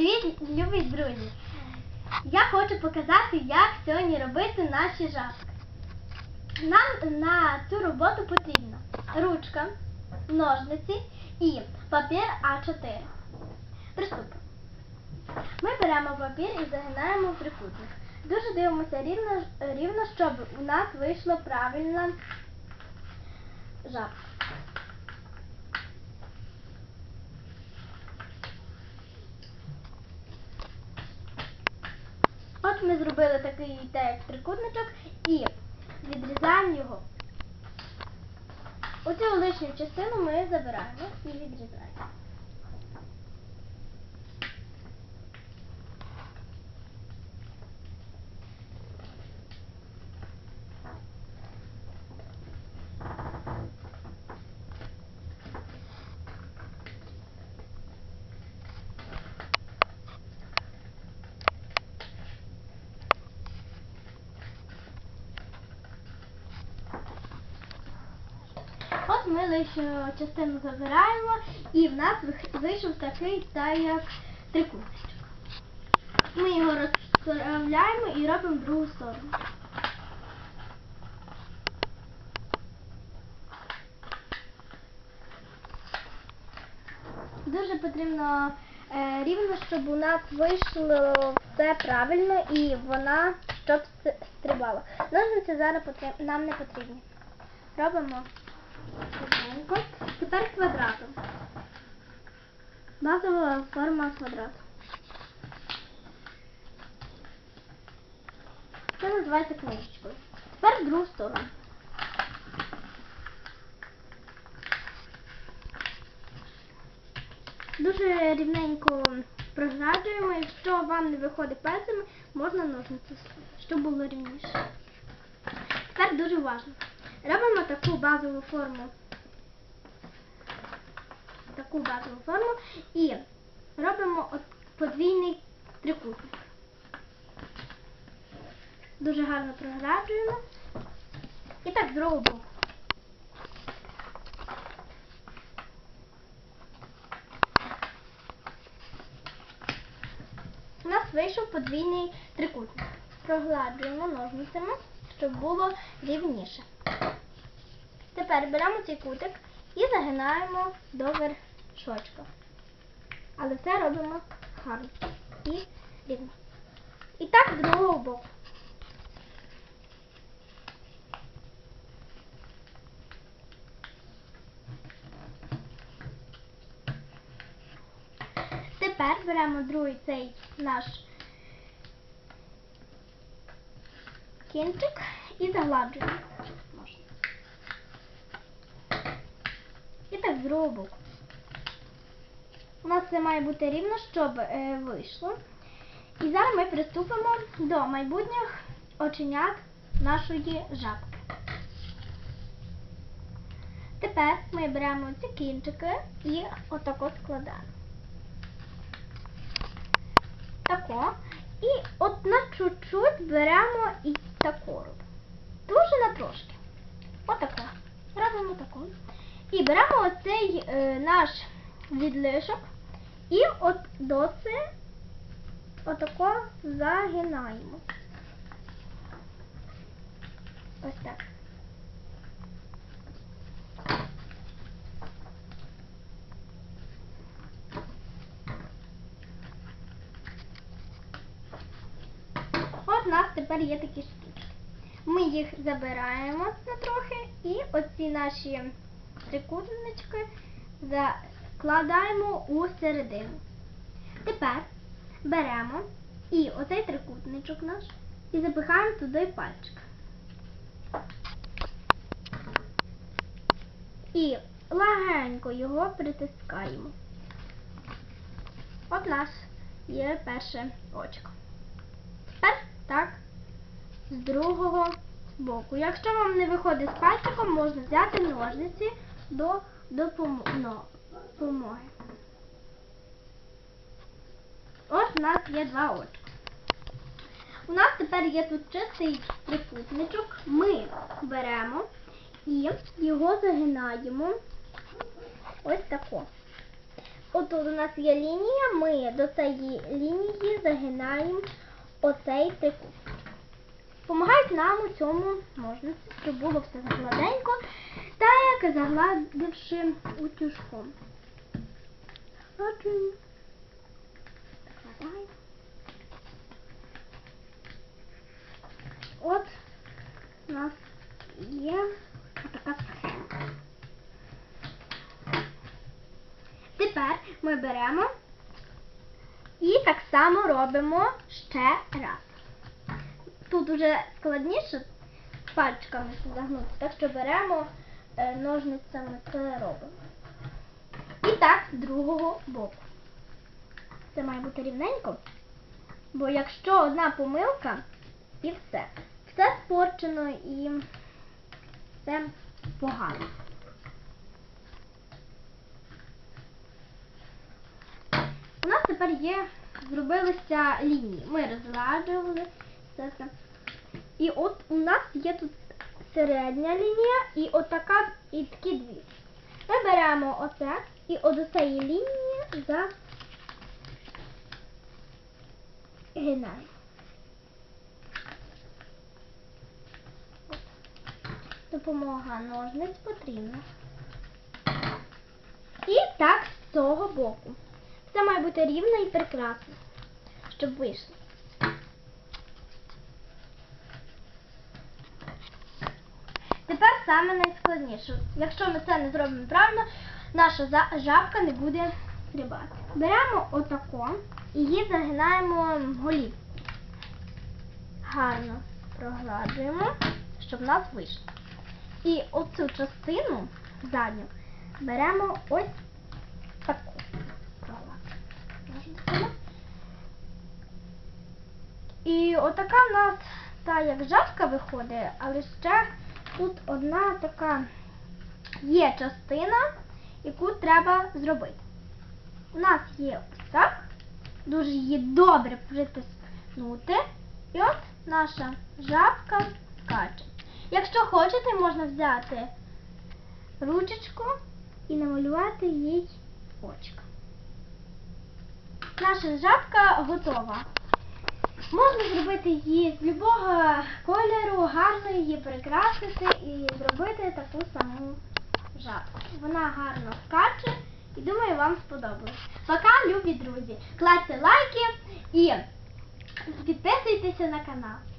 Привіт, любі друзі! Я хочу показати, як сьогодні робити наші жабки. Нам на цю роботу потрібна ручка, ножниці і папір А4. Приступимо. Ми беремо папір і загинаємо в трикутник. Дуже дивимося рівно, рівно, щоб у нас вийшла правильна жабка. Ми зробили такий теж трикутничок і відрізаємо його. Оцю лишню частину ми забираємо і відрізаємо. От ми лише частину забираємо і в нас вийшов такий та як трикутничок. Ми його розправляємо і робимо в другу сторону. Дуже потрібно е, рівно, щоб у нас вийшло все правильно і вона щоб стрибала. Ножниці зараз нам не потрібні. Робимо Рівненько. Тепер квадратом. Базова форма квадрату. Це називається книжечкою. Тепер в другу сторону. Дуже рівненько програджуємо. Якщо вам не виходить пальцями, можна ножниці, щоб було рівніше. Тепер дуже важливо. Робимо таку базову форму. Таку базову форму і робимо подвійний трикутник. Дуже гарно програджуємо. І так з другого боку. У нас вийшов подвійний трикутник. Прогладжуємо ножницями, щоб було рівніше. Тепер беремо цей кутик і загинаємо до вершочка. Але все робимо гарно і рівно. І так з другого боку. Тепер беремо другий цей наш кінчик і загладжуємо. І так з другого боку. У нас це має бути рівно, щоб е, вийшло. І зараз ми приступимо до майбутніх оченят нашої жабки. Тепер ми беремо ці кінчики і отако складаємо. Тако. І от на чуть-чуть беремо і тако робимо. Дуже на трошки. Отако. Робимо тако. І беремо оцей е, наш відлишок і от доси отако загинаємо. Ось так. От у нас тепер є такі штучки. Ми їх забираємо на трохи і оці наші трикутнички закладаємо у середину. Тепер беремо і оцей трикутничок наш і запихаємо туди пальчик. І легенько його притискаємо. От у нас є перше очко. Тепер так з другого боку. Якщо вам не виходить з пальчиком, можна взяти ножниці до допомо- но- допомоги. Ось у нас є два очка. У нас тепер є тут чистий трикутничок. Ми беремо і його загинаємо ось тако. отут у нас є лінія, ми до цієї лінії загинаємо оцей трикут. Помагають нам у цьому ножниці, щоб було все гладенько, як загладивши утюжком. Закладаємо. От у нас є така схема. Тепер ми беремо і так само робимо ще раз. Тут уже складніше пальчиками загнути, так що беремо ножницями це робимо. І так з другого боку. Це має бути рівненько, бо якщо одна помилка, і все. Все спорчено і все погано. У нас тепер є, зробилися лінії. Ми розгладжували це все. І от у нас є тут середня лінія і отака, і такі дві. Ми беремо оце і от цієї лінії загинаємо. Допомога ножниць потрібна. І так з цього боку. Все має бути рівно і прекрасно, щоб вийшло. Тепер саме найскладніше. Якщо ми це не зробимо правильно, наша жабка не буде стрибати. Беремо отако і її загинаємо в голівку. Гарно прогладжуємо, щоб в нас вийшло. І оцю частину задню беремо ось таку. І отака в нас та як жабка виходить, але ще тут одна така є частина, яку треба зробити. У нас є ось так, дуже її добре притиснути. І от наша жабка скаче. Якщо хочете, можна взяти ручечку і намалювати їй очка. Наша жабка готова. Можна зробити її з любого кольору, гарно її прикрасити і зробити таку саму жабку. Вона гарно скаче і думаю, вам сподобалось. Пока, любі друзі! Кладьте лайки і підписуйтеся на канал.